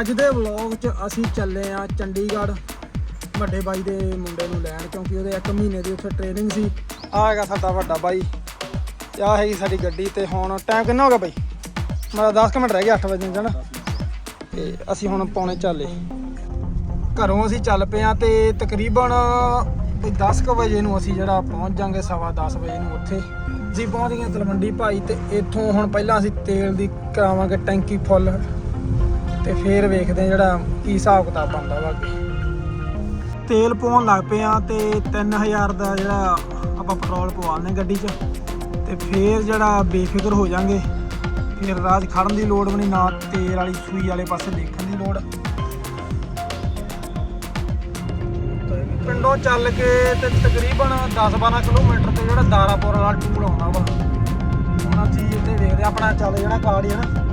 ਅੱਜ ਦੇ ਵਲੌਗ 'ਚ ਅਸੀਂ ਚੱਲੇ ਆ ਚੰਡੀਗੜ੍ਹ। ਵੱਡੇ ਬਾਈ ਦੇ ਮੁੰਡੇ ਨੂੰ ਲੈਣ, ਕਿਉਂਕਿ ਉਹਦੇ 1 ਮਹੀਨੇ ਦੀ ਉੱਥੇ ਟ੍ਰੇਨਿੰਗ ਸੀ। ਆ ਹੈਗਾ ਸਾਡਾ ਵੱਡਾ ਬਾਈ। ਤੇ ਆ ਹੈਗੀ ਸਾਡੀ ਗੱਡੀ ਤੇ ਹੁਣ ਟਾਈਮ ਕਿੰਨਾ ਹੋ ਗਿਆ ਬਾਈ? ਮੇਰਾ 10 ਕੁ ਮਿੰਟ ਰਹਿ ਗਏ 8 ਵਜੇ ਜਾਣਾ। ਤੇ ਅਸੀਂ ਹੁਣ ਪੌਣੇ ਚੱਲੇ। ਘਰੋਂ ਅਸੀਂ ਚੱਲ ਪਏ ਆ ਤੇ ਤਕਰੀਬਨ ਵੀ 10 ਕੁ ਵਜੇ ਨੂੰ ਅਸੀਂ ਜਿਹੜਾ ਪਹੁੰਚ ਜਾਾਂਗੇ, ਸਵਾ 10 ਵਜੇ ਨੂੰ ਉੱਥੇ। ਅਸੀਂ ਪਹੁੰਚ ਗਏ ਤਲਵੰਡੀ ਭਾਈ ਤੇ ਇੱਥੋਂ ਹੁਣ ਪਹਿਲਾਂ ਅਸੀਂ ਤੇਲ ਦੀ ਕਰਾਵਾਂਗੇ ਟੈਂਕੀ ਫੁੱਲ। ਤੇ ਫੇਰ ਵੇਖਦੇ ਆ ਜਿਹੜਾ ਕੀ ਹਿਸਾਬ ਕਿਤਾਬ ਬਣਦਾ ਵਾ ਤੇਲ ਪਾਉਣ ਲੱਗ ਪਏ ਆ ਤੇ 3000 ਦਾ ਜਿਹੜਾ ਆਪਾਂ ਪੈਟਰੋਲ ਪਵਾਉਣੇ ਗੱਡੀ 'ਚ। ਤੇ ਫੇਰ ਜਿਹੜਾ ਬੇਫਿਕਰ ਹੋ ਜਾਾਂਗੇ। ਫਿਰ ਰਾਜ ਖੜਨ ਦੀ ਲੋੜ ਵੀ ਨਹੀਂ, ਨਾ ਤੇਲ ਵਾਲੀ ਸੂਈ ਵਾਲੇ ਪਾਸੇ ਦੇਖਣ ਦੀ ਲੋੜ। ਪਿੰਡੋਂ ਚੱਲ ਕੇ ਤੇ ਤਕਰੀਬਨ 10-12 ਕਿਲੋਮੀਟਰ ਤੇ ਜਿਹੜਾ ਦਾਰਾਪੁਰ ਵਾਲਾ ਟੂਲ ਆਉਂਦਾ ਵਾ। ਹੁਣ ਅਸੀਂ ਇੱਥੇ ਵੇਖਦੇ ਹਾਂ, ਆਪਣਾ ਚੱਲ ਜਿਹੜਾ ਕਾਰ ਹੈ ਨਾ।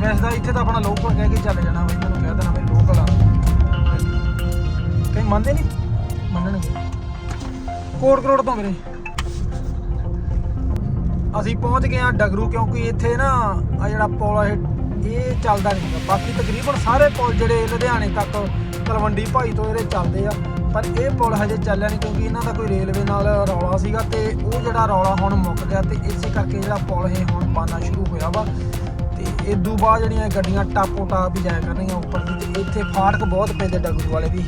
ਵੈਸੇ ਤਾਂ ਇੱਥੇ ਤਾਂ ਆਪਣਾ ਲੋਕਲ ਕਹਿ ਕੇ ਚੱਲ ਜਾਣਾ ਬਈ, ਮੈਨੂੰ ਕਹਿ ਦੇਣਾ ਬਈ ਲੋਕਲ ਆ। ਕਈ ਮੰਨਦੇ ਨਹੀਂ? ਮੰਨਣਗੇ। ਕੋਟ ਕਰੋੜ ਤੋਂ ਵੀਰੇ। ਅਸੀਂ ਪਹੁੰਚ ਗਏ ਆ ਡਗਰੂ ਕਿਉਂਕਿ ਇੱਥੇ ਨਾ ਆ ਜਿਹੜਾ ਪੁਲ ਇਹ ਇਹ ਚੱਲਦਾ ਨਹੀਂ ਬਾਕੀ ਤਕਰੀਬਨ ਸਾਰੇ ਪੁਲ ਜਿਹੜੇ ਲੁਧਿਆਣੇ ਤੱਕ, ਤਲਵੰਡੀ ਭਾਈ ਤੋਂ ਇਹਦੇ ਚੱਲਦੇ ਆ। ਪਰ ਇਹ ਪੁਲ ਹਜੇ ਚੱਲਿਆ ਨਹੀਂ ਕਿਉਂਕਿ ਇਹਨਾਂ ਦਾ ਕੋਈ ਰੇਲਵੇ ਨਾਲ ਰੌਲਾ ਸੀਗਾ ਤੇ ਉਹ ਜਿਹੜਾ ਰੌਲਾ ਹੁਣ ਮੁੱਕ ਗਿਆ ਤੇ ਇਸੇ ਕਰਕੇ ਜਿਹੜਾ ਪੁਲ ਇਹ ਹੁਣ ਬਣਨਾ ਸ਼ੁਰੂ ਹੋਇਆ ਵਾ। ਇਦੋਂ ਬਾਅਦ ਜਿਹੜੀਆਂ ਗੱਡੀਆਂ ਟਾਪੋ ਟਾਪ ਵੀ ਜਾਇਆ ਕਰਨਗੀਆਂ ਉੱਪਰ ਦੀ ਇੱਥੇ ਫਾਟਕ ਬਹੁਤ ਪੈਂਦੇ ਡਗਰੂ ਵਾਲੇ ਵੀ।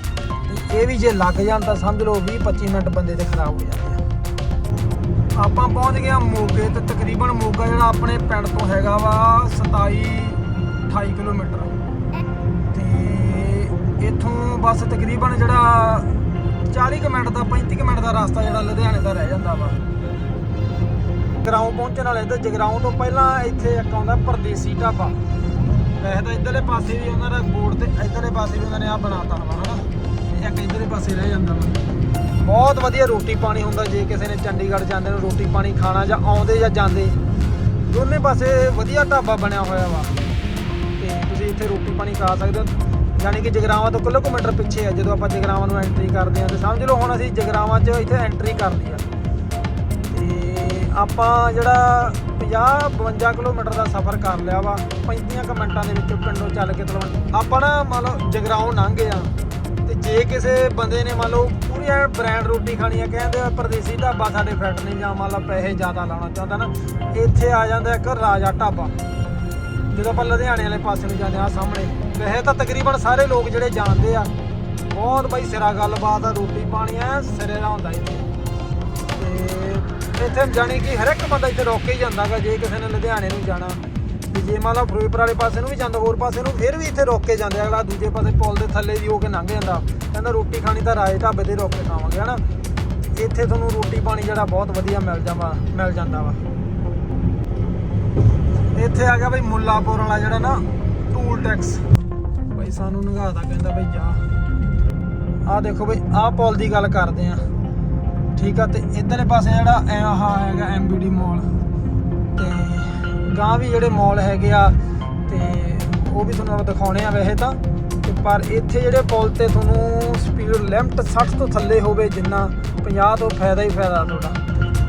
ਤੇ ਇਹ ਵੀ ਜੇ ਲੱਗ ਜਾਣ ਤਾਂ ਸਮਝ ਲਓ 20 25 ਮਿੰਟ ਬੰਦੇ ਦੇ ਖਰਾਬ ਹੋ ਜਾਂਦੇ ਆ। ਆਪਾਂ ਪਹੁੰਚ ਗਏ ਆ ਮੋਗੇ, ਤੇ ਤਕਰੀਬਨ ਮੋਗਾ ਜਿਹੜਾ ਆਪਣੇ ਪਿੰਡ ਤੋਂ ਹੈਗਾ ਵਾ 27 28 ਕਿਲੋਮੀਟਰ। ਤੇ ਇੱਥੋਂ ਬਸ ਤਕਰੀਬਨ ਜਿਹੜਾ 40 ਕੁ ਮਿੰਟ ਦਾ 35 ਕੁ ਮਿੰਟ ਦਾ ਰਸਤਾ ਜਿਹੜਾ ਲੁਧਿਆਣੇ ਦਾ ਰਹਿ ਜਾਂਦਾ ਵਾ। ਜਗਰਾਉਂ ਪਹੁੰਚਣ ਵਾਲੇ ਤੇ ਜਗਰਾਉਂ ਤੋਂ ਪਹਿਲਾਂ ਇੱਥੇ ਇੱਕ ਆਉਂਦਾ ਪਰਦੇਸੀ ਢਾਬਾ। ਵੈਸੇ ਤਾਂ ਇਧਰਲੇ ਪਾਸੇ ਵੀ ਉਹਨਾਂ ਦਾ ਬੋਰਡ ਤੇ ਇਧਰਲੇ ਪਾਸੇ ਵੀ ਉਹਨਾਂ ਨੇ ਆ ਬਣਾਤਾ ਵਾ ਹਨਾ? ਤੇ ਇੱਕ ਇਧਰਲੇ ਪਾਸੇ ਰਹਿ ਜਾਂਦਾ ਵਾ। ਬਹੁਤ ਵਧੀਆ ਰੋਟੀ ਪਾਣੀ ਹੁੰਦਾ, ਜੇ ਕਿਸੇ ਨੇ ਚੰਡੀਗੜ੍ਹ ਜਾਂਦੇ ਨੂੰ ਰੋਟੀ ਪਾਣੀ ਖਾਣਾ ਜਾਂ ਆਉਂਦੇ ਜਾਂ ਜਾਂਦੇ। ਦੋਨੇ ਪਾਸੇ ਵਧੀਆ ਢਾਬਾ ਬਣਿਆ ਹੋਇਆ ਵਾ। ਤੇ ਤੁਸੀਂ ਇੱਥੇ ਰੋਟੀ ਪਾਣੀ ਖਾ ਸਕਦੇ ਹੋ। ਯਾਨੀ ਕਿ ਜਗਰਾਵਾਂ ਤੋਂ ਕਿਲੋਮੀਟਰ ਪਿੱਛੇ ਆ, ਜਦੋਂ ਆਪਾਂ ਜਗਰਾਵਾਂ ਨੂੰ ਐਂਟਰੀ ਕਰਦੇ ਆ ਤੇ ਸਮਝ ਲਓ ਹੁਣ ਅਸੀਂ ਜਗਰਾਵਾਂ 'ਚ ਇੱਥੇ ਐਂਟਰੀ ਕਰ ਲਈ ਆ। ਆਪਾਂ ਜਿਹੜਾ 50 52 ਕਿਲੋਮੀਟਰ ਦਾ ਸਫ਼ਰ ਕਰ ਲਿਆ ਵਾ 35 ਕੁ ਮਿੰਟਾਂ ਦੇ ਵਿੱਚ ਪਿੰਡੋਂ ਚੱਲ ਕੇ ਤਲਵੰਡੀ। ਆਪਾਂ ਨਾ ਮੰਨ ਲਓ ਜਗਰਾਉਂ ਲੰਘੇ ਆ, ਤੇ ਜੇ ਕਿਸੇ ਬੰਦੇ ਨੇ ਮੰਨ ਲਓ ਪੂਰੀ ਐ ਬ੍ਰਾਂਡ ਰੋਟੀ ਖਾਣੀ ਆ, ਕਹਿੰਦੇ ਆ ਪਰਦੇਸੀ ਢਾਬਾ ਸਾਡੇ ਫਿੱਟ ਨਹੀਂ ਜਾਂ ਮੰਨ ਲਓ ਪੈਸੇ ਜ਼ਿਆਦਾ ਲਾਉਣਾ ਚਾਹੁੰਦਾ ਨਾ, ਇੱਥੇ ਆ ਜਾਂਦਾ ਇੱਕ ਰਾਜਾ ਢਾਬਾ। ਜਦੋਂ ਆਪਾਂ ਲੁਧਿਆਣੇ ਵਾਲੇ ਪਾਸੇ ਨੂੰ ਜਾਂਦੇ ਆ ਸਾਹਮਣੇ, ਵੈਸੇ ਤਾਂ ਤਕਰੀਬਨ ਸਾਰੇ ਲੋਕ ਜਿਹੜੇ ਜਾਣਦੇ ਆ, ਬਹੁਤ ਬਾਈ ਸਿਰਾ ਗੱਲਬਾਤ ਆ, ਰੋਟੀ ਪਾਣੀ ਆ, ਸਿਰੇ ਦਾ ਹੁੰਦਾ ਇੱਥੇ ਤੇ ਇੱਥੇ ਜਾਣੀ ਕਿ ਹਰ ਇੱਕ ਬੰਦਾ ਇੱਥੇ ਰੁਕ ਕੇ ਹੀ ਜਾਂਦਾਗਾ, ਜੇ ਕਿਸੇ ਨੇ ਲੁਧਿਆਣੇ ਨੂੰ ਜਾਣਾ, ਤੇ ਜੇ ਮੰਨ ਲਓ ਫਿਰੋਜ਼ਪੁਰ ਵਾਲੇ ਪਾਸੇ ਨੂੰ ਵੀ ਜਾਂਦਾ, ਹੋਰ ਪਾਸੇ ਨੂੰ ਫਿਰ ਵੀ ਇੱਥੇ ਰੁਕ ਕੇ ਜਾਂਦੇ ਅਗਲਾ ਦੂਜੇ ਪਾਸੇ ਪੁਲ ਦੇ ਥੱਲੇ ਦੀ ਹੋ ਕੇ ਲੰਘ ਜਾਂਦਾ। ਕਹਿੰਦਾ ਰੋਟੀ ਖਾਣੀ ਤਾਂ ਰਾਏ ਢਾਬੇ ਤੇ ਰੁਕ ਕੇ ਖਾਵਾਂਗੇ, ਹਨਾ? ਇੱਥੇ ਤੁਹਾਨੂੰ ਰੋਟੀ ਪਾਣੀ ਜਿਹੜਾ ਬਹੁਤ ਵਧੀਆ ਮਿਲ ਜਾਵਾ, ਮਿਲ ਜਾਂਦਾ ਵਾ। ਇੱਥੇ ਆ ਗਿਆ ਬਈ ਮੁੱਲਾਪੁਰ ਵਾਲਾ ਜਿਹੜਾ ਨਾ ਟੂਲ ਟੈਕਸ ਬਈ ਸਾਨੂੰ ਨਗਾਦਾ ਕਹਿੰਦਾ ਬਈ ਜਾ। ਆਹ ਦੇਖੋ ਬਈ, ਆਹ ਪੁਲ ਦੀ ਗੱਲ ਕਰਦੇ ਆ। ਠੀਕ ਆ, ਤੇ ਇਧਰਲੇ ਪਾਸੇ ਜਿਹੜਾ ਐ ਆਹ ਹੈਗਾ ਐਮਬੀਡੀ ਮਾਲ ਤੇ ਗਾਂ ਵੀ ਜਿਹੜੇ ਮਾਲ ਹੈਗੇ ਆ, ਤੇ ਉਹ ਵੀ ਤੁਹਾਨੂੰ ਦਿਖਾਉਣੇ ਆ ਵੈਸੇ ਤਾਂ। ਪਰ ਇੱਥੇ ਜਿਹੜੇ ਪੁਲ ਤੇ ਤੁਹਾਨੂੰ ਸਪੀਡ ਲਿਮਟ 60 ਤੋਂ ਥੱਲੇ ਹੋਵੇ ਜਿੰਨਾ 50 ਤੋਂ ਫਾਇਦਾ ਹੀ ਫਾਇਦਾ ਤੁਹਾਡਾ।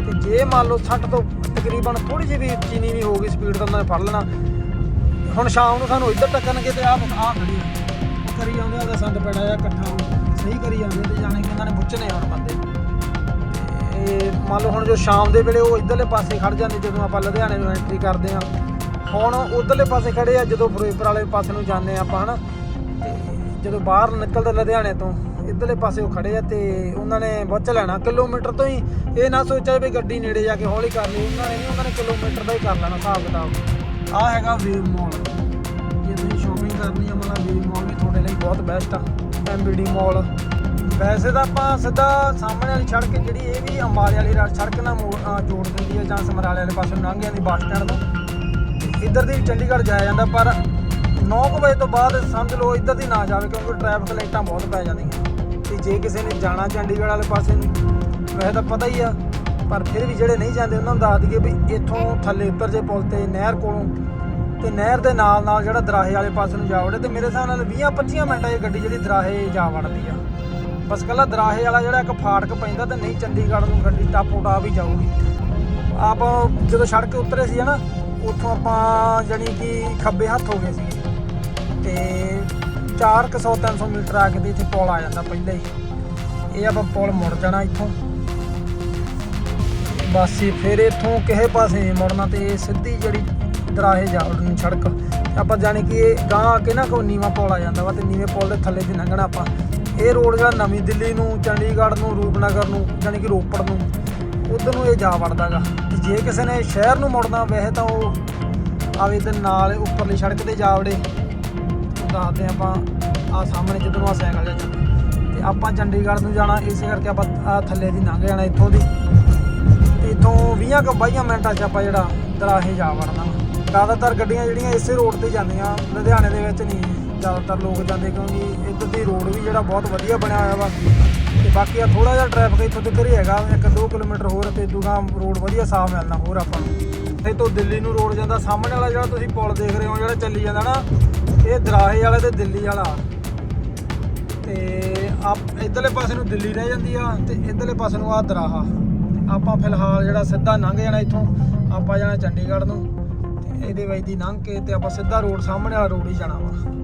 ਤੇ ਜੇ ਮੰਨ ਲਓ 60 ਤੋਂ ਤਕਰੀਬਨ ਥੋੜੀ ਜਿਹੀ ਵੀ ਉੱਚੀ ਹੋ ਗਈ ਸਪੀਡ ਤਾਂ ਉਹਨਾਂ ਨੇ ਫੜ ਲੈਣਾ। ਹੁਣ ਸ਼ਾਮ ਨੂੰ ਸਾਨੂੰ ਇੱਧਰ ਟੱਕਰਨਗੇ ਤੇ ਆਹ ਆਹ ਖੜੀ ਕਰੀ ਜਾਂਦੇ ਆ ਸੰਦ ਪੈਣਾ ਜਾਂ ਇਕੱਠਾ। ਸਹੀ ਕਰੀ ਜਾਂਦੇ ਤੇ ਜਾਣੇ ਕਿ ਇਹਨਾਂ ਨੇ ਬੁੱਚਣੇ ਹੁਣ ਬੰਦੇ ਮੰਨ ਲਓ ਹੁਣ ਜੋ ਸ਼ਾਮ ਦੇ ਵੇਲੇ ਉਹ ਇਧਰਲੇ ਪਾਸੇ ਖੜ ਜਾਂਦੇ, ਜਦੋਂ ਆਪਾਂ ਲੁਧਿਆਣੇ ਨੂੰ ਐਂਟਰੀ ਕਰਦੇ ਆ ਹੁਣ ਉਧਰਲੇ ਪਾਸੇ ਖੜੇ ਆ, ਜਦੋਂ ਫਿਰੋਜ਼ਪੁਰ ਵਾਲੇ ਪਾਸੇ ਨੂੰ ਜਾਂਦੇ ਆ ਆਪਾਂ, ਹਨਾ? ਤੇ ਜਦੋਂ ਬਾਹਰ ਨਿਕਲਦੇ ਲੁਧਿਆਣੇ ਤੋਂ, ਇਧਰਲੇ ਪਾਸੇ ਉਹ ਖੜੇ ਆ ਤੇ ਉਹਨਾਂ ਨੇ ਬੁੱਚ ਲੈਣਾ। ਕਿਲੋਮੀਟਰ ਤੋਂ ਹੀ ਇਹ ਨਾ ਸੋਚਿਆ ਵੀ ਗੱਡੀ ਨੇੜੇ ਜਾ ਕੇ ਹੌਲੀ ਕਰ ਲਈ, ਉਹਨਾਂ ਨੇ ਨਹੀਂ ਉਹਨਾਂ ਨੇ ਕਿਲੋਮੀਟਰ ਦਾ ਹੀ ਕਰ ਲੈਣਾ ਹਿਸਾਬ ਕਿਤਾਬ। ਆ ਹੈਗਾ ਵੇਵ ਮਾਲ ਜੇ ਤੁਸੀਂ ਸ਼ੋਪਿੰਗ ਕਰਨੀ ਆ, ਮਤਲਬ ਵੇਵ ਮਾਲ ਵੀ ਤੁਹਾਡੇ ਲਈ ਬਹੁਤ ਬੈਸਟ ਆ। ਐਮਬੀਡੀ ਮਾਲ ਵੈਸੇ ਤਾਂ ਆਪਾਂ ਸਿੱਧਾ ਸਾਹਮਣੇ ਵਾਲੀ ਸੜਕ ਜਿਹੜੀ ਇਹ ਵੀ ਅੰਬਾਲੇ ਵਾਲੀ ਰਾ- ਸੜਕ ਨਾਲ ਮੋੜ- ਜੋੜ ਦਿੰਦੀ ਹੈ ਜਾਂ ਸਮਰਾਲੇ ਵਾਲੇ ਪਾਸੇ ਨੂੰ ਲੰਘ ਜਾਂਦੀ ਬੱਸ ਸਟੈਂਡ ਤੋਂ ਇੱਧਰ ਦੀ ਚੰਡੀਗੜ੍ਹ ਜਾਇਆ ਜਾਂਦਾ, ਪਰ 9 ਵਜੇ ਤੋਂ ਬਾਅਦ ਸਮਝ ਲਓ ਇੱਧਰ ਦੀ ਨਾ ਜਾਵੇ ਕਿਉਂਕਿ ਟ੍ਰੈਫਿਕ ਲਾਈਟਾਂ ਬਹੁਤ ਪੈ ਜਾਂਦੀਆਂ। ਤੇ ਜੇ ਕਿਸੇ ਨੇ ਜਾਣਾ ਚੰਡੀਗੜ੍ਹ ਵਾਲੇ ਪਾਸੇ ਨੂੰ, ਵੈਸੇ ਤਾਂ ਪਤਾ ਹੀ ਆ, ਪਰ ਫਿਰ ਵੀ ਜਿਹੜੇ ਨਹੀਂ ਜਾਂਦੇ ਉਹਨਾਂ ਨੂੰ ਦੱਸ ਦਈਏ ਵੀ ਇੱਥੋਂ ਥੱਲੇ ਉੱਤਰ ਜੇ ਪੁਲ ਤੇ ਨਹਿਰ ਕੋਲੋਂ, ਤੇ ਨਹਿਰ ਦੇ ਨਾਲ ਨਾਲ ਜਿਹੜਾ ਦਰਾਹੇ ਵਾਲੇ ਪਾਸੇ ਨੂੰ ਜਾ ਵੜੇ ਤੇ ਮੇਰੇ ਹਿਸਾਬ ਨਾਲ 20 25 ਮਿੰਟਾਂ 'ਚ ਗੱਡੀ ਜਿਹੜੀ ਦਰਾਹੇ ਜਾ ਵੜਦੀ ਆ। ਬਸ ਕੱਲਾ ਦਰਾਹੇ ਵਾਲਾ ਜਿਹੜਾ ਇੱਕ ਫਾਟਕ ਪੈਂਦਾ ਤੇ ਨਹੀਂ ਚੰਡੀਗੜ੍ਹ ਨੂੰ ਗੱਡੀ ਟਾਪੋ ਟਾਪ ਹੀ ਜਾਊਗੀ। ਆਪ ਜਦੋਂ ਸੜਕ ਉਤਰੇ ਸੀ ਹਨਾ, ਉੱਥੋਂ ਆਪਾਂ ਜਾਣੀ ਕਿ ਖੱਬੇ ਹੱਥ ਹੋ ਗਏ ਸੀਗੇ। ਤੇ 400 300 ਮੀਟਰ ਆ ਕੇ ਤੇ ਇੱਥੇ ਪੁਲ ਆ ਜਾਂਦਾ ਪਹਿਲਾਂ ਹੀ। ਇਹ ਆਪਾਂ ਪੁਲ ਮੁੜ ਜਾਣਾ ਇੱਥੋਂ। ਬਸ ਫਿਰ ਇੱਥੋਂ ਕਿਸੇ ਪਾਸੇ ਨਹੀਂ ਮੁੜਨਾ ਤੇ ਇਹ ਸਿੱਧੀ ਜਿਹੜੀ ਦਰਾਹੇ ਜਾ ਸੜਕ। ਆਪਾਂ ਜਾਣੀ ਕਿ ਇਹ ਗਾਂ ਆ ਕੇ ਨਾ ਕੋਈ ਨੀਵਾਂ ਪੁਲ ਆ ਜਾਂਦਾ ਵਾ ਤੇ ਨੀਵੇਂ ਪੁਲ ਦੇ ਥੱਲੇ ਦੀ ਲੰਘਣਾ ਆਪਾਂ। ਇਹ ਰੋਡ ਜਿਹੜਾ ਨਵੀਂ ਦਿੱਲੀ ਨੂੰ, ਚੰਡੀਗੜ੍ਹ ਨੂੰ, ਰੂਪਨਗਰ ਨੂੰ, ਜਾਣੀ ਕਿ ਰੋਪੜ ਨੂੰ, ਉਧਰ ਨੂੰ ਇਹ ਜਾ ਵੜਦਾਗਾ। ਤੇ ਜੇ ਕਿਸੇ ਨੇ ਸ਼ਹਿਰ ਨੂੰ ਮੁੜਨਾ ਵੈਸੇ ਤਾਂ ਉਹ ਆਵੇ ਤੇ ਨਾਲ ਉੱਪਰਲੀ ਸੜਕ ਤੇ ਜਾ ਵੜੇ। ਦੱਸਦੇ ਆਪਾਂ ਆ ਸਾਹਮਣੇ ਜਿੱਧਰੋਂ ਆ ਸਾਈਕਲ ਜਾ ਜਾਂਦਾ ਤੇ ਆਪਾਂ ਚੰਡੀਗੜ੍ਹ ਨੂੰ ਜਾਣਾ, ਇਸੇ ਕਰਕੇ ਆਪਾਂ ਆ ਥੱਲੇ ਦੀ ਲੰਘ ਜਾਣਾ ਇੱਥੋਂ ਦੀ। ਤੇ ਇੱਥੋਂ 20 ਕੁ 22 ਮਿੰਟਾਂ 'ਚ ਆਪਾਂ ਜਿਹੜਾ ਦਰਾਹੇ ਜਾ ਵੜਨਾ। ਵਾ। ਜ਼ਿਆਦਾਤਰ ਗੱਡੀਆਂ ਜਿਹੜੀਆਂ ਇਸੇ ਰੋਡ ਤੇ ਜਾਂਦੀਆਂ, ਲੁਧਿਆਣੇ ਦੇ ਵਿੱਚ ਨਹੀਂ। ਜ਼ਿਆਦਾਤਰ ਲੋਕ ਜਾਂਦੇ ਕਿਉਂਕਿ ਇੱਧਰ ਦੀ ਰੋਡ ਵੀ ਜਿਹੜਾ ਬਹੁਤ ਵਧੀਆ ਬਣਿਆ ਹੋਇਆ ਵਾ ਤੇ ਬਾਕੀ ਆ ਥੋੜਾ ਜਿਹਾ ਟ੍ਰੈਫਿਕ ਇੱਥੋਂ ਤੱਕ ਹੀ ਹੈਗਾ 1-2 ਕਿਲੋਮੀਟਰ ਹੋਰ ਤੇ ਦੂਗਾ ਰੋਡ ਵਧੀਆ ਸਾਫ਼ ਮਿਲਣਾ ਹੋਰ ਆਪਾਂ ਨੂੰ। ਤੇ ਤੋਂ ਦਿੱਲੀ ਨੂੰ ਰੋਡ ਜਾਂਦਾ, ਸਾਹਮਣੇ ਵਾਲਾ ਜਿਹੜਾ ਤੁਸੀਂ ਪੁਲ ਦੇਖ ਰਹੇ ਹੋ, ਜਿਹੜਾ ਚੱਲੀ ਜਾਂਦਾ ਨਾ, ਇਹ ਦਰਾਹੇ ਵਾਲਾ ਤੇ ਦਿੱਲੀ ਵਾਲਾ। ਤੇ ਆਪ ਇਧਰਲੇ ਪਾਸੇ ਨੂੰ ਦਿੱਲੀ ਰਹਿ ਜਾਂਦੀ ਆ ਤੇ ਇਧਰਲੇ ਪਾਸੇ ਨੂੰ ਆ ਦਰਾਹਾ। ਤੇ ਆਪਾਂ ਫਿਲਹਾਲ ਜਿਹੜਾ ਸਿੱਧਾ ਲੰਘ ਜਾਣਾ ਇੱਥੋਂ, ਆਪਾਂ ਜਾਣਾ ਚੰਡੀਗੜ੍ਹ ਨੂੰ। ਤੇ ਇਹਦੇ ਵਿੱਚ ਦੀ ਲੰਘ ਕੇ ਤੇ ਆਪਾਂ ਸਿੱਧਾ ਰੋਡ ਸਾਹਮਣੇ ਵਾਲਾ ਰੋਡ ਹੀ ਜਾਣਾ ਵਾ।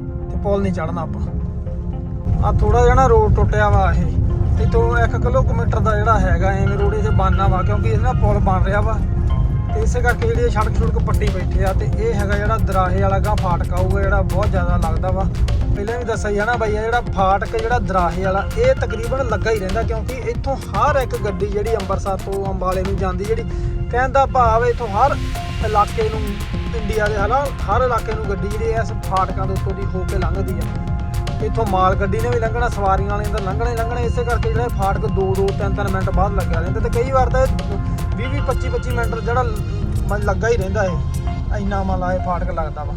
ਪੁਲ ਨਹੀਂ ਚੜਨਾ ਆਪਾਂ। ਆ ਥੋੜਾ ਜਿਹਾ ਨਾ ਰੋਡ ਟੁੱਟਿਆ ਵਾ ਇਹ। ਇੱਥੋਂ 1 ਕਿਲੋਮੀਟਰ ਦਾ ਜਿਹੜਾ ਹੈਗਾ, ਐਵੇਂ ਰੋਡ ਇਹ ਬਣਨਾ ਵਾ, ਕਿਉਂਕਿ ਇਹ ਨਾ ਪੁਲ ਬਣ ਰਿਹਾ ਵਾ। ਤੇ ਇਸੇ ਕਰਕੇ ਜਿਹੜੀ ਇਹ ਸੜਕ ਸੜਕ ਪੱਟੀ ਬੈਠੇ ਆ, ਤੇ ਇਹ ਹੈਗਾ ਜਿਹੜਾ ਦਰਾਹੇ ਵਾਲਾ ਗਾ ਫਾਟਕ ਆਊਗਾ ਜਿਹੜਾ ਬਹੁਤ ਜ਼ਿਆਦਾ ਲੱਗਦਾ ਵਾ। ਪਹਿਲਾਂ ਵੀ ਦੱਸਿਆ ਹੀ ਆ ਨਾ ਬਈ, ਇਹ ਜਿਹੜਾ ਫਾਟਕ ਜਿਹੜਾ ਦਰਾਹੇ ਵਾਲਾ, ਇਹ ਤਕਰੀਬਨ ਲੱਗਾ ਹੀ ਰਹਿੰਦਾ, ਕਿਉਂਕਿ ਇੱਥੋਂ ਹਰ ਇੱਕ ਗੱਡੀ ਜਿਹੜੀ ਅੰਮ੍ਰਿਤਸਰ ਤੋਂ ਅੰਬਾਲੇ ਨੂੰ ਜਾਂਦੀ ਜਿਹੜੀ ਕਹਿਣ ਦਾ ਭਾਵ ਇੱਥੋਂ ਹਰ ਇਲਾਕੇ ਨੂੰ ਇੰਡੀਆ ਦੇ ਹਲਾ ਹਰ ਇਲਾਕੇ ਨੂੰ ਗੱਡੀ ਜਿਹੜੀ ਇਸ ਫਾਟਕਾਂ ਦੇ ਉੱਤੋਂ ਦੀ ਹੋ ਕੇ ਲੰਘਦੀ ਆ ਇੱਥੋਂ ਮਾਲ ਗੱਡੀ ਨੇ ਵੀ ਲੰਘਣਾ, ਸਵਾਰੀਆਂ ਵਾਲੇ ਨੇ ਤਾਂ ਲੰਘਣਾ ਹੀ ਲੰਘਣਾ, ਇਸੇ ਕਰਕੇ ਜਿਹੜਾ ਇਹ ਫਾਟਕ 2 2 3 3 ਮਿੰਟ ਬਾਅਦ ਲੱਗਿਆ ਰਹਿੰਦਾ। ਤੇ ਕਈ ਵਾਰ ਤਾਂ 20 20 25 25 ਮਿੰਟ ਜਿਹੜਾ ਲੱਗਾ ਹੀ ਰਹਿੰਦਾ ਇਹ। ਇੰਨਾ ਮਲਾ ਇਹ ਫਾਟਕ ਲੱਗਦਾ ਵਾ।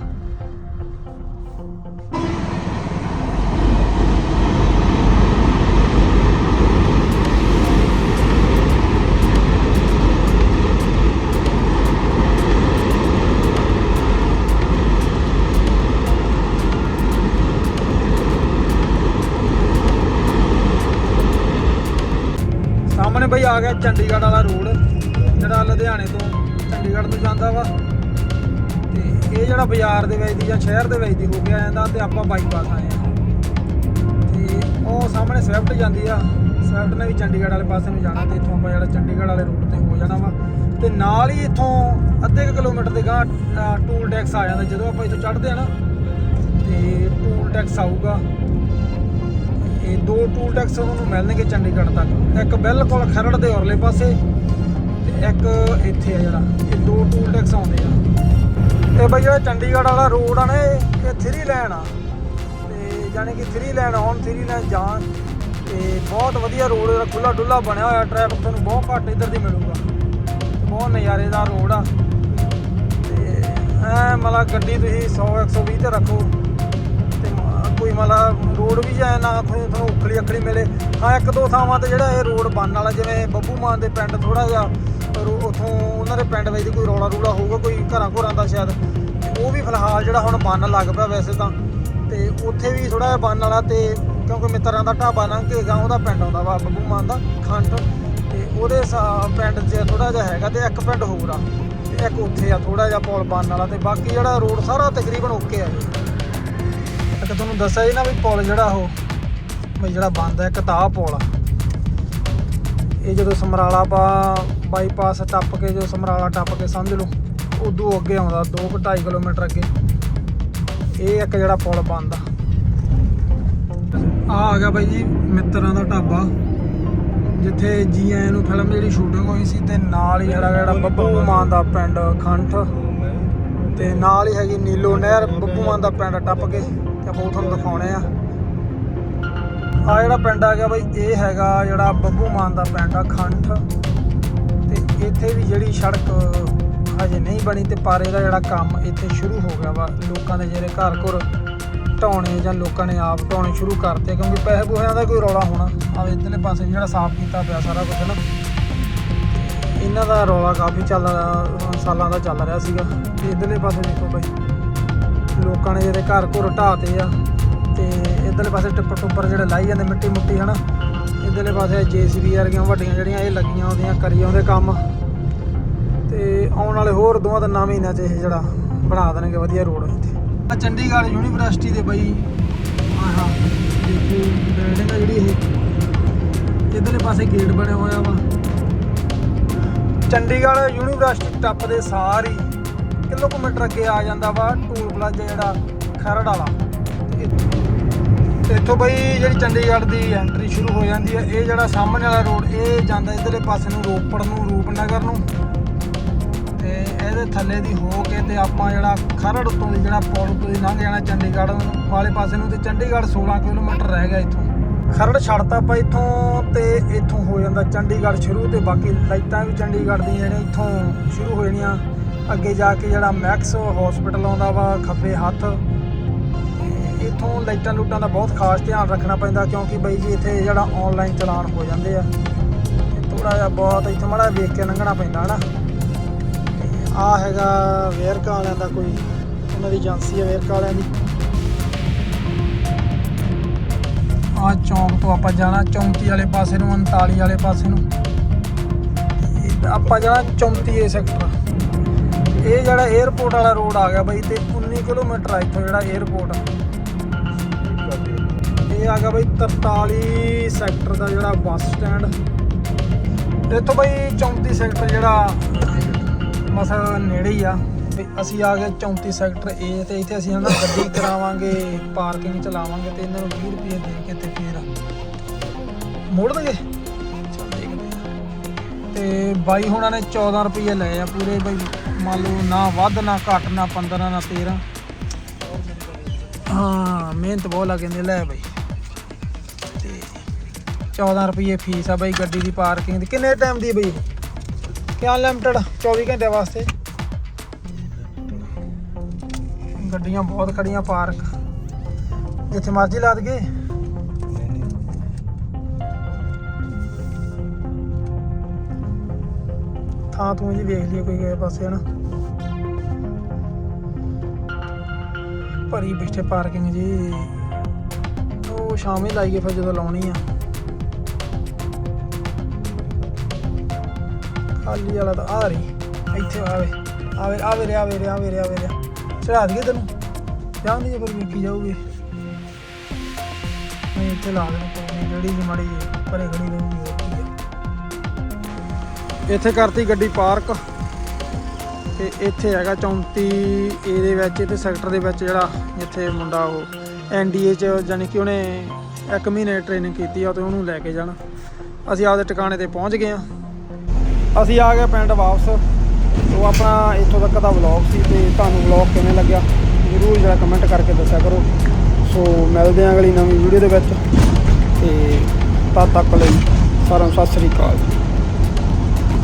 ਸਾਹਮਣੇ ਬਈ ਆ ਗਿਆ ਚੰਡੀਗੜ੍ਹ ਵਾਲਾ ਰੋਡ, ਜਿਹੜਾ ਲੁਧਿਆਣੇ ਤੋਂ ਚੰਡੀਗੜ੍ਹ ਨੂੰ ਜਾਂਦਾ ਵਾ। ਤੇ ਇਹ ਜਿਹੜਾ ਬਾਜ਼ਾਰ ਦੇ ਵਿੱਚ ਦੀ ਜਾਂ ਸ਼ਹਿਰ ਦੇ ਵਿੱਚ ਦੀ ਹੋ ਗਿਆ ਜਾਂਦਾ ਤੇ ਆਪਾਂ ਬਾਈਪਾਸ ਆਏ ਆ। ਤੇ ਉਹ ਸਾਹਮਣੇ ਸਵਿਫਟ ਜਾਂਦੀ ਆ। ਸਵਿਫਟ ਨੇ ਵੀ ਚੰਡੀਗੜ੍ਹ ਵਾਲੇ ਪਾਸੇ ਨੂੰ ਜਾਣਾ ਤੇ ਇੱਥੋਂ ਆਪਾਂ ਜਿਹੜਾ ਚੰਡੀਗੜ੍ਹ ਵਾਲੇ ਰੋਡ ਤੇ ਹੋ ਜਾਣਾ ਵਾ। ਤੇ ਨਾਲ ਹੀ ਇੱਥੋਂ ਅੱਧੇ ਕੁ ਕਿਲੋਮੀਟਰ ਦੇ ਗਾਂ ਟੂਲ ਟੈਕਸ ਆ ਜਾਂਦਾ। ਜਦੋਂ ਆਪਾਂ ਇੱਥੋਂ ਚੜ੍ਹਦੇ ਆ ਨਾ, ਤੇ ਟੂਲ ਟੈਕਸ ਆਊਗਾ। ਇਹ ਦੋ ਟੂਲ ਟੈਕਸ ਉਹਨਾਂ ਨੂੰ ਮਿਲਣਗੇ ਚੰਡੀਗੜ੍ਹ ਤੱਕ। ਇੱਕ ਬਿਲਕੁਲ ਖਰੜ ਦੇ ਔਰਲੇ ਪਾਸੇ ਤੇ ਇੱਕ ਇੱਥੇ ਆ ਜਿਹੜਾ। ਇਹ ਦੋ ਟੂਲ ਟੈਕਸ ਆਉਂਦੇ ਆ। ਤੇ ਬਈ ਜਿਹੜਾ ਚੰਡੀਗੜ੍ਹ ਵਾਲਾ ਰੋਡ ਆ ਨਾ, ਇਹ ਇਹ 3 ਲੈਨ ਆ। ਤੇ ਜਾਣੀ ਕਿ 3 ਲੈਨ ਹੁਣ 3 ਲੈਨ ਜਾਣ। ਤੇ ਬਹੁਤ ਵਧੀਆ ਰੋਡ ਜਿਹੜਾ ਖੁੱਲਾ ਡੁੱਲਾ ਬਣਿਆ ਹੋਇਆ ਟ੍ਰੈਫਿਕ ਤੁਹਾਨੂੰ ਬਹੁਤ ਘੱਟ ਇੱਧਰ ਦੀ ਮਿਲੂਗਾ। ਬਹੁਤ ਨਜ਼ਾਰੇਦਾਰ ਰੋਡ ਆ। ਤੇ ਐ ਮਤਲਬ ਗੱਡੀ ਤੁਸੀਂ 100 120 ਤੇ ਰੱਖੋ ਤੇ ਮ- ਮਤਲਬ ਰੋਡ ਵੀ ਜਾਏ ਨਾ ਤੁਹਾਨੂੰ ਤੁਹਾਨੂੰ ਉਖਲੀ ਅਖਲੀ ਮਿਲੇ। ਹਾਂ, ਇੱਕ ਦੋ ਥਾਵਾਂ ਤੇ ਜਿਹੜਾ ਇਹ ਰੋਡ ਬਣਨ ਵਾਲਾ, ਜਿਵੇਂ ਬੱਬੂ ਮਾਨ ਦੇ ਪਿੰਡ ਥੋੜਾ ਜਿਹਾ, ਰੋ- ਉੱਥੋਂ ਉਹਨਾਂ ਦੇ ਪਿੰਡ ਵਿੱਚ ਕੋਈ ਰੌਲਾ ਰੂਲਾ ਹੋਊਗਾ, ਕੋਈ ਘਰਾਂ ਘਰਾਂ ਦਾ ਸ਼ਾਇਦ। ਉਹ ਵੀ ਫਿਲਹਾਲ ਜਿਹੜਾ ਹੁਣ ਬਣਨ ਲੱਗ ਪਿਆ ਵੈਸੇ ਤਾਂ। ਤੇ ਉੱਥੇ ਵੀ ਥੋੜਾ ਜਿਹਾ ਬਣਨ ਵਾਲਾ ਤੇ ਕਿਉਂਕਿ ਮਿੱਤਰਾਂ ਦਾ ਢਾਬਾ ਲੰਘ ਕੇ ਗਾ ਉਹਦਾ ਪਿੰਡ ਆਉਂਦਾ ਵਾ ਬੱਬੂ ਮਾਨ ਦਾ, ਖੰਡ। ਤੇ ਉਹਦੇ ਸਾ- ਪਿੰਡ 'ਚ ਥੋੜਾ ਜਿਹਾ ਹੈਗਾ ਤੇ ਇੱਕ ਪਿੰਡ ਹੋਰ ਆ। ਤੇ ਇੱਕ ਉੱਥੇ ਆ ਥੋੜਾ ਜਿਹਾ ਪੁਲ ਬਣਨ ਵਾਲਾ ਤੇ ਬਾਕੀ ਜਿਹੜਾ ਰੋਡ ਸਾਰਾ ਤਕਰੀਬਨ ਓਕੇ ਆ ਜੀ। ਇੱਕ ਤੁਹਾਨੂੰ ਦੱਸਿਆ ਜੀ ਨਾ ਵੀ ਪੁਲ ਜਿਹੜਾ ਉਹ, ਵੀ ਜਿਹੜਾ ਬੰਦ ਹੈ, ਇੱਕ ਤਾਂ ਪੁਲ ਆ। ਇਹ ਜਦੋਂ ਸਮਰਾਲਾ ਪਾ ਬਾਈਪਾਸ ਟੱਪ ਕੇ ਜੋ ਸਮਰਾਲਾ ਟੱਪ ਕੇ ਸਮਝ ਲਓ, ਉਦੋਂ ਅੱਗੇ ਆਉਂਦਾ 2.5 ਕਿਲੋਮੀਟਰ ਅੱਗੇ। ਇਹ ਇੱਕ ਜਿਹੜਾ ਪੁਲ ਬੰਦ ਆ। ਆ ਆ ਗਿਆ ਬਾਈ ਜੀ ਮਿੱਤਰਾਂ ਦਾ ਢਾਬਾ। ਜਿੱਥੇ ਜੀ ਆਇਆਂ ਨੂੰ ਫਿਲਮ ਜਿਹੜੀ ਸ਼ੂਟਿੰਗ ਹੋਈ ਸੀ, ਤੇ ਨਾਲ ਹੀ ਜਿਹੜਾ ਜਿਹੜਾ ਬੱਬੂ ਮਾਨ ਦਾ ਪਿੰਡ ਖੰਠ। ਤੇ ਨਾਲ ਹੀ ਹੈਗੀ ਨੀਲੋ ਨਹਿਰ, ਬੱਬੂ ਮਾਨ ਦਾ ਪਿੰਡ ਟੱਪ ਕੇ। ਤੇ ਉਹ ਤੁਹਾਨੂੰ ਦਿਖਾਉਣੇ ਆ। ਆ ਜਿਹੜਾ ਪਿੰਡ ਆ ਗਿਆ ਬਾਈ, ਇਹ ਹੈਗਾ ਜਿਹੜਾ ਬੱਬੂ ਮਾਨ ਦਾ ਪਿੰਡ ਆ ਖੰਠ ਤੇ ਇੱਥੇ ਵੀ ਜਿਹੜੀ ਸੜਕ ਹਜੇ ਨਹੀਂ ਬਣੀ ਤੇ ਪਰ ਇਹਦਾ ਜਿਹੜਾ ਕੰਮ ਇੱਥੇ ਸ਼ੁਰੂ ਹੋ ਗਿਆ ਵਾ। ਲੋਕਾਂ ਦੇ ਜਿਹੜੇ ਘਰ ਘਰ ਢਾਉਣੇ ਜਾਂ ਲੋਕਾਂ ਨੇ ਆਪ ਢਾਉਣੇ ਸ਼ੁਰੂ ਕਰਤੇ ਕਿਉਂਕਿ ਪੈਸੇ ਪੂਸਿਆਂ ਦਾ ਕੋਈ ਰੌਲਾ ਹੋਣਾ। ਆ ਇਧਰਲੇ ਪਾਸੇ ਜਿਹੜਾ ਸਾਫ਼ ਕੀਤਾ ਪਿਆ ਸਾਰਾ ਕੁਝ ਨਾ। ਇਹਨਾਂ ਦਾ ਰੌਲਾ ਕਾਫੀ ਚੱਲ ਸਾਲਾਂ ਦਾ ਚੱਲ ਰਿਹਾ ਸੀਗਾ। ਤੇ ਇਧਰਲੇ ਪਾਸੇ ਦੇਖੋ ਬਾਈ। ਲੋਕਾਂ ਨੇ ਜਿਹੜੇ ਘਰ ਘਰ ਢਾਤੇ ਆ ਤੇ ਇਧਰਲੇ ਪਾਸੇ ਟਿੱਪਰ ਟੁੱਪਰ ਜਿਹੜੇ ਲਾਈ ਜਾਂਦੇ ਮਿੱਟੀ ਮੁੱਟੀ, ਹਨਾ? ਇਧਰਲੇ ਪਾਸੇ ਜੀਸੀਬੀ ਵਰਗੀਆਂ ਵੱਡੀਆਂ ਜਿਹੜੀਆਂ ਇਹ ਲੱਗੀਆਂ ਆਉਂਦੀਆਂ ਕਰੀ ਆਉਂਦੇ ਕੰਮ। ਤੇ ਆਉਣ ਵਾਲੇ ਹੋਰ ਦੋਵਾਂ ਤਿੰਨਾਂ ਮਹੀਨਿਆਂ 'ਚ ਇਹ ਜਿਹੜਾ ਬਣਾ ਦੇਣਗੇ ਵਧੀਆ ਰੋਡ ਇੱਥੇ। ਆ ਚੰਡੀਗੜ੍ਹ ਯੂਨੀਵਰਸਿਟੀ ਦੇ ਬਈ। ਆਹਾ ਦੇਖੋ ਬਿਲਡਿੰਗ ਆ ਜਿਹੜੀ ਇਹ। ਇਧਰਲੇ ਪਾਸੇ ਗੇਟ ਬਣਿਆ ਹੋਇਆ ਵਾ। ਚੰਡੀਗੜ੍ਹ ਯੂਨੀਵਰਸਿਟੀ ਟੱਪਦੇ ਸਾਰ ਹੀ ਕਿਲੋਮੀਟਰ ਅੱਗੇ ਆ ਜਾਂਦਾ ਵਾ ਟੂਲ ਪਲਾਜ਼ਾ ਜਿਹੜਾ ਖਰੜ ਵਾਲਾ। ਤੇ ਇੱਥੋਂ ਬਈ ਜਿਹੜੀ ਚੰਡੀਗੜ੍ਹ ਦੀ ਐਂਟਰੀ ਸ਼ੁਰੂ ਹੋ ਜਾਂਦੀ ਹੈ ਇਹ ਜਿਹੜਾ ਸਾਹਮਣੇ ਵਾਲਾ ਰੋਡ ਇਹ ਜਾਂਦਾ ਇਧਰਲੇ ਪਾਸੇ ਨੂੰ ਰੋਪੜ ਨੂੰ, ਰੂਪਨਗਰ ਨੂੰ। ਤੇ ਇਹਦੇ ਥੱਲੇ ਦੀ ਹੋ ਕੇ ਤੇ ਆਪਾਂ ਜਿਹੜਾ ਖਰੜ ਉੱਤੋਂ ਦੀ ਜਿਹੜਾ ਪੁਲ ਉੱਤੋਂ ਦੀ ਲੰਘ ਜਾਣਾ ਚੰਡੀਗੜ੍ਹ ਵਾਲੇ ਪਾਸੇ ਨੂੰ, ਤੇ ਚੰਡੀਗੜ੍ਹ 16 ਕਿਲੋਮੀਟਰ ਰਹਿ ਗਿਆ ਇੱਥੋਂ। ਖਰੜ ਛੱਡਤਾ ਆਪਾਂ ਇੱਥੋਂ ਤੇ ਇੱਥੋਂ ਹੋ ਜਾਂਦਾ ਚੰਡੀਗੜ੍ਹ ਸ਼ੁਰੂ, ਤੇ ਬਾਕੀ ਲਾਈਟਾਂ ਵੀ ਚੰਡੀਗੜ੍ਹ ਦੀਆਂ ਜਿਹੜੀਆਂ ਇੱਥੋਂ ਸ਼ੁਰੂ ਹੋ ਜਾਣੀਆਂ। ਅੱਗੇ ਜਾ ਕੇ ਜਿਹੜਾ ਮੈਕਸ ਹਸਪੀਟਲ ਆਉਂਦਾ ਵਾ, ਖੱਬੇ ਹੱਥ। ਤੇ ਇੱਥੋਂ ਲਾਈਟਾਂ ਲੂਟਾਂ ਦਾ ਬਹੁਤ ਖਾਸ ਧਿਆਨ ਰੱਖਣਾ ਪੈਂਦਾ, ਕਿਉਂਕਿ ਬਈ ਜੀ ਇੱਥੇ ਜਿਹੜਾ ਆਨਲਾਈਨ ਚਲਾਨ ਹੋ ਜਾਂਦੇ ਆ। ਥੋੜਾ ਜਿਹਾ ਬਹੁਤ ਇੱਥੇ ਮਾੜਾ ਵੇਖ ਕੇ ਲੰਘਣਾ ਪੈਂਦਾ, ਹਨਾ? ਆ ਹੈਗਾ ਵੇਰਕਾ ਵਾਲਿਆਂ ਦਾ ਕੋਈ, ਉਹਨਾਂ ਦੀ ਏਜੰਸੀ ਹੈ ਵੇਰਕਾ ਵਾਲਿਆਂ ਦੀ। ਆ ਚੌਂਕ ਤੋਂ ਆਪਾਂ ਜਾਣਾ 34 ਵਾਲੇ ਪਾਸੇ ਨੂੰ 39 ਵਾਲੇ ਪਾਸੇ ਨੂੰ। ਆਪਾਂ ਜਾਣਾ 34 ਏ ਸੈਕਟਰ ਇਹ ਜਿਹੜਾ 에어ਪੋਰਟ ਵਾਲਾ ਰੋਡ ਆ ਗਿਆ ਬਾਈ, ਤੇ 19 ਕਿਲੋਮੀਟਰ ਆ ਇੱਥੋਂ ਜਿਹੜਾ 에어ਪੋਰਟ ਇਹ ਆ ਗਿਆ ਬਾਈ 43 ਸੈਕਟਰ ਦਾ ਜਿਹੜਾ ਬੱਸ ਸਟੈਂਡ ਇੱਥੋਂ ਬਾਈ 34 ਸੈਕਟਰ ਜਿਹੜਾ ਮਸਾ ਨੇੜੇ ਹੀ ਆ। ਤੇ ਅਸੀਂ ਆ ਗਏ 34 ਸੈਕਟਰ ਏ ਤੇ, ਇੱਥੇ ਅਸੀਂ ਇਹਨਾਂ ਦਾ ਗੱਡੀ ਕਰਾਵਾਂਗੇ ਪਾਰਕਿੰਗ ਚ ਲਾਵਾਂਗੇ ਤੇ ਇਹਨਾਂ ਨੂੰ 20 ਰੁਪਏ ਦੇ ਕੇ ਤੇ ਫੇਰ ਮੋੜ ਦਾਂਗੇ ਤੇ ਬਾਈ ਹੁਣਾਂ ਨੇ 14 ਰੁਪਏ ਲਏ ਆ ਪੂਰੇ ਬਾਈ। ਮੰਨ ਲਓ ਨਾ ਵੱਧ, ਨਾ ਘੱਟ, ਨਾ 15 ਨਾ 13 ਹਾਂ, ਮਿਹਨਤ ਬਹੁਤ ਲੱਗਦੀ ਲੈ ਬਾਈ। ਤੇ 14 ਰੁਪਏ ਫੀਸ ਆ ਬਾਈ ਗੱਡੀ ਦੀ ਪਾਰਕਿੰਗ ਦੀ। ਕਿੰਨੇ ਟਾਈਮ ਦੀ ਬਈ? ਕਿਆ ਲਿਮਟਡ 24 ਘੰਟੇ ਵਾਸਤੇ? ਗੱਡੀਆਂ ਬਹੁਤ ਖੜੀਆਂ, ਪਾਰਕ। ਜਿੱਥੇ ਮਰਜ਼ੀ ਲਾ ਦਈਏ। ਥਾਂ ਤੂੰ ਜੀ ਵੇਖ ਲਈਏ ਕੋਈ ਕਿਸੇ ਪਾਸੇ, ਹਨਾ। ਭਰੀ ਪਿੱਛੇ ਪਾਰਕਿੰਗ ਜੀ। ਉਹ ਸ਼ਾਮੇ ਲਾਈਏ ਫਿਰ ਜਦੋਂ ਲਾਉਣੀ ਆ। ਖਾਲੀ ਵਾਲਾ ਤਾਂ ਆ ਰਹੀ। ਇੱਥੇ ਆਵੇ ਆਵੇ ਆਵੇ ਰੇ ਆਵੇ ਰੇ ਆਵੇ ਰੇ ਆਵੇ ਰੇ ਚੜਾ ਦਈਏ ਤੈਨੂੰ। ਜਾਂਦੀ ਜੇ ਫਿਰ ਵੇਖੀ ਜਾਊਗੀ। ਮੈਂ ਇੱਥੇ ਲਾ ਦੇਣਾ ਕੋਈ ਜਿਹੜੀ ਜੀ ਮਾੜੀ ਜਿਹੀ ਖੜੀ ਰਹੂਗੀ ਇੱਥੇ ਕਰਤੀ ਗੱਡੀ ਪਾਰਕ ਤੇ ਇੱਥੇ ਹੈਗਾ 34 ਏ ਦੇ ਵਿੱਚ ਤੇ ਸੈਕਟਰ ਦੇ ਵਿੱਚ ਜਿਹੜਾ ਜਿੱਥੇ ਮੁੰਡਾ ਉਹ ਐਨਡੀਏ ਚ ਯਾਨੀ ਕਿ ਉਹਨੇ ਇੱਕ ਮਹੀਨੇ ਟ੍ਰੇਨਿੰਗ ਕੀਤੀ ਆ ਤੇ ਉਹਨੂੰ ਲੈ ਕੇ ਜਾਣਾ। ਅਸੀਂ ਆਪਦੇ ਟਿਕਾਣੇ ਤੇ ਪਹੁੰਚ ਗਏ ਆ। ਅਸੀਂ ਆ ਗਏ ਪਿੰਡ ਵਾਪਸ। ਉਹ ਆਪਣਾ ਇੱਥੋਂ ਤੱਕ ਦਾ ਵਲੌਗ ਸੀ ਤੇ ਤੁਹਾਨੂੰ ਵਲੌਗ ਕਿਵੇਂ ਲੱਗਿਆ? ਜ਼ਰੂਰ ਜਿਹੜਾ ਕਮੈਂਟ ਕਰਕੇ ਦੱਸਿਆ ਕਰੋ। ਸੋ ਮਿਲਦੇ ਆਂ ਅਗਲੀ ਨਵੀਂ ਵੀਡੀਓ ਦੇ ਵਿੱਚ। ਤੇ ਤਦ ਤੱਕ ਲਈ ਸਾਰਿਆਂ ਨੂੰ ਸਤਿ ਸ੍ਰੀ ਅਕਾਲ।